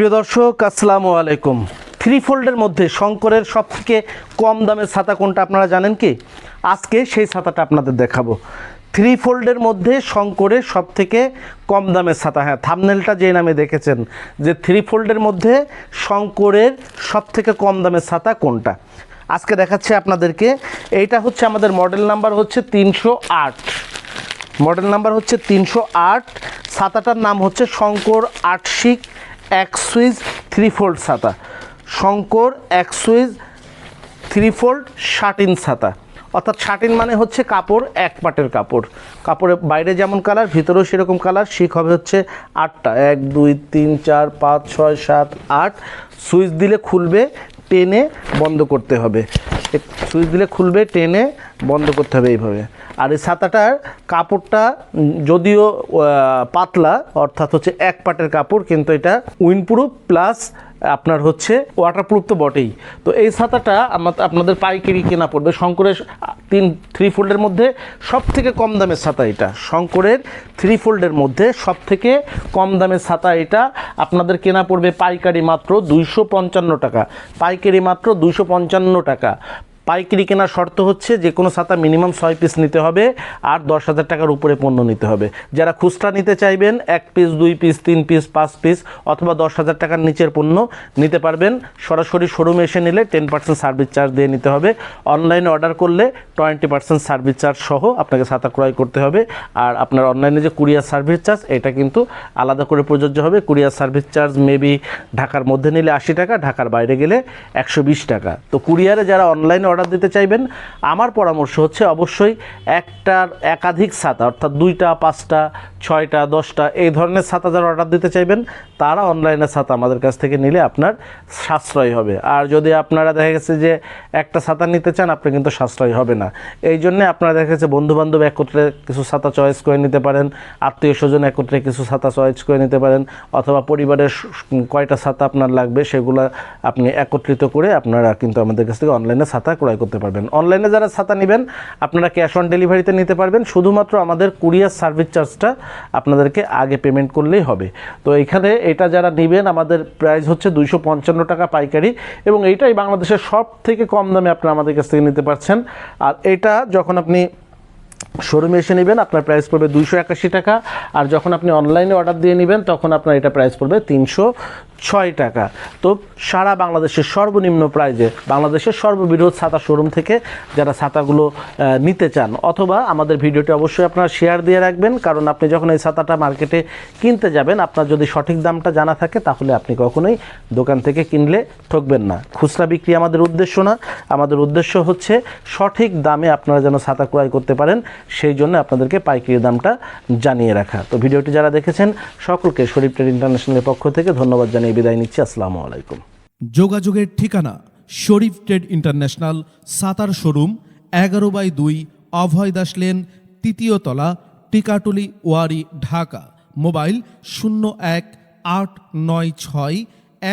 প্রিয় দর্শক, আসসালামু আলাইকুম। থ্রি ফোল্ডের মধ্যে শঙ্করের সব থেকে কম দামের ছাতা কোনটা আপনারা জানেন কি? আজকে সেই ছাতাটা আপনাদের দেখাবো। থ্রি ফোল্ডের মধ্যে শঙ্করের সব থেকে কম দামের ছাতা। হ্যাঁ থামনেলটা যে নামে দেখেছেন যে থ্রি ফোল্ডের মধ্যে শঙ্করের সব থেকে কম দামের ছাতা কোনটা? আজকে দেখাচ্ছি আপনাদেরকে। এইটা হচ্ছে আমাদের মডেল নাম্বার হচ্ছে তিনশো আট। মডেল নাম্বার হচ্ছে তিনশো আট। ছাতাটার নাম হচ্ছে শঙ্কর আটশিক এক সুইচ থ্রি ফোল্ড ছাতা। শঙ্কর, এক সুইচ থ্রি ফোল্ড শার্টিন ছাতা। অর্থাৎ শার্টিন মানে হচ্ছে কাপড়, এক পাটের কাপড়। কাপড়ের বাইরে যেমন কালার ভিতরেও সেরকম কালার শিক হবে হচ্ছে আটটা। এক, দুই, তিন, চার, পাঁচ, ছয়, সাত, আট। সুইচ দিলে খুলবে, টেনে বন্ধ করতে হবে। সুইচ দিলে খুলবে, টেনে বন্ধ করতে হবে এইভাবে। আর এই ছাতাটার কাপড়টা যদিও পাতলা, অর্থাৎ হচ্ছে এক পাটের কাপড়, কিন্তু এটা উইনপ্রুফ, প্লাস আপনার হচ্ছে ওয়াটারপ্রুফ তো বটেই। তো এই ছাতাটা আমার- আপনাদের পাইকারি কেনা পড়বে। শঙ্করের তিন থ্রি ফোল্ডের মধ্যে সব থেকে কম দামের ছাতা এটা। শঙ্করের থ্রি ফোল্ডের মধ্যে সব থেকে কম দামের ছাতা এটা। আপনাদের কেনা পড়বে পাইকারি মাত্র দুইশো পঞ্চান্ন টাকা। পাইকারি মাত্র দুইশো পঞ্চান্ন টাকা। পাইকারি কেনার শর্ত হচ্ছে যে কোনো ছাতা মিনিমাম ছয় পিস নিতে হবে আর দশ হাজার টাকার উপরে পণ্য নিতে হবে। যারা খুচরা নিতে চাইবেন, এক পিস, দুই পিস, তিন পিস, পাঁচ পিস অথবা দশ হাজার টাকার নিচের পণ্য নিতে পারবেন। সরাসরি শোরুমে এসে নিলে টেন পার্সেন্ট সার্ভিস চার্জ দিয়ে নিতে হবে। অনলাইনে অর্ডার করলে টোয়েন্টি পার্সেন্ট সার্ভিস চার্জ সহ আপনাকে ছাতা ক্রয় করতে হবে। আর আপনার অনলাইনে যে কুরিয়ার সার্ভিস চার্জ এটা কিন্তু আলাদা করে প্রযোজ্য হবে। কুরিয়ার সার্ভিস চার্জ মেবি ঢাকার মধ্যে নিলে আশি টাকা, ঢাকার বাইরে গেলে একশো বিশ টাকা। তো কুরিয়ারে যারা অনলাইনে অর্ডার দিতে চাইবেন। আমার পরামর্শ হচ্ছে অবশ্যই একটার একাধিক ছাতা, অর্থাৎ দুইটা, পাঁচটা, ছয়টা, দশটা, এই ধরনের ছাতা যারা অর্ডার দিতে চাইবেন, তারা অনলাইনে ছাতা আমাদের কাছ থেকে নিলে আপনার সাশ্রয় হবে। আর যদি আপনারা দেখা গেছে যে একটা ছাতা নিতে চান, আপনি কিন্তু সাশ্রয় হবে না। এই জন্যে আপনারা দেখা গেছে বন্ধুবান্ধব একত্রে কিছু ছাতা চয়েস করে নিতে পারেন, আত্মীয় স্বজন একত্রে কিছু ছাতা চয়েস করে নিতে পারেন, অথবা পরিবারের কয়টা ছাতা আপনার লাগবে, সেগুলো আপনি একত্রিত করে আপনারা কিন্তু আমাদের কাছ থেকে অনলাইনে ছাতা ক্রয় করতে পারবেন। অনলাইনে যারা ছাতা নেবেন, আপনারা ক্যাশ অন ডেলিভারিতে নিতে পারবেন। শুধুমাত্র আমাদের কুরিয়ার সার্ভিস চার্জটা আপনাদেরকে আগে পেমেন্ট করলেই হবে। তো এখানে এটা যারা নেবেন, আমাদের প্রাইস হচ্ছে দুইশো পঞ্চান্ন টাকা পাইকারি এবং এইটাই বাংলাদেশের সব থেকে কম দামে আপনারা আমাদের কাছ থেকে নিতে পারছেন। আর এটা যখন আপনি শোরুমে এসে নেবেন, আপনার প্রাইস পড়বে দুইশো একাশি টাকা। আর যখন আপনি অনলাইনে অর্ডার দিয়ে নেবেন, তখন আপনার এটা প্রাইস পড়বে তিনশো ছয় টাকা। তো সারা বাংলাদেশের সর্বনিম্ন প্রাইজে বাংলাদেশের সর্ববৃহৎ ছাতা শোরুম থেকে যারা ছাতাগুলো নিতে চান, অথবা আমাদের ভিডিওটি অবশ্যই আপনারা শেয়ার দিয়ে রাখবেন, কারণ আপনি যখন এই ছাতাটা মার্কেটে কিনতে যাবেন, আপনার যদি সঠিক দামটা জানা থাকে, তাহলে আপনি কখনোই দোকান থেকে কিনলে ঠকবেন না। খুচরা বিক্রি আমাদের উদ্দেশ্য না। আমাদের উদ্দেশ্য হচ্ছে সঠিক দামে আপনারা যেন ছাতা ক্রয় করতে পারেন। সেই জন্য আপনাদেরকে পাইকারি দামটা জানিয়ে রাখা। তো ভিডিওটি যারা দেখেছেন, সকলকে শরীফ ট্রেড ইন্টারন্যাশনালের পক্ষ থেকে ধন্যবাদ জানিয়ে বিদায় নিচ্ছি। আসসালামু আলাইকুম। যোগাযোগের ঠিকানা Sharif trade international, Sattar showroom, এগারো বাই দুই, অভয় দাস লেন, তৃতীয় তলা, টিকাটুলি, ওয়ারি, ঢাকা। মোবাইল শূন্য এক আট নয় ছয়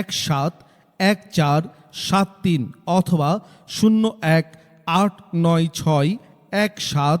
এক সাত এক চার সাত তিন অথবা শূন্য এক আট নয় ছয় এক সাত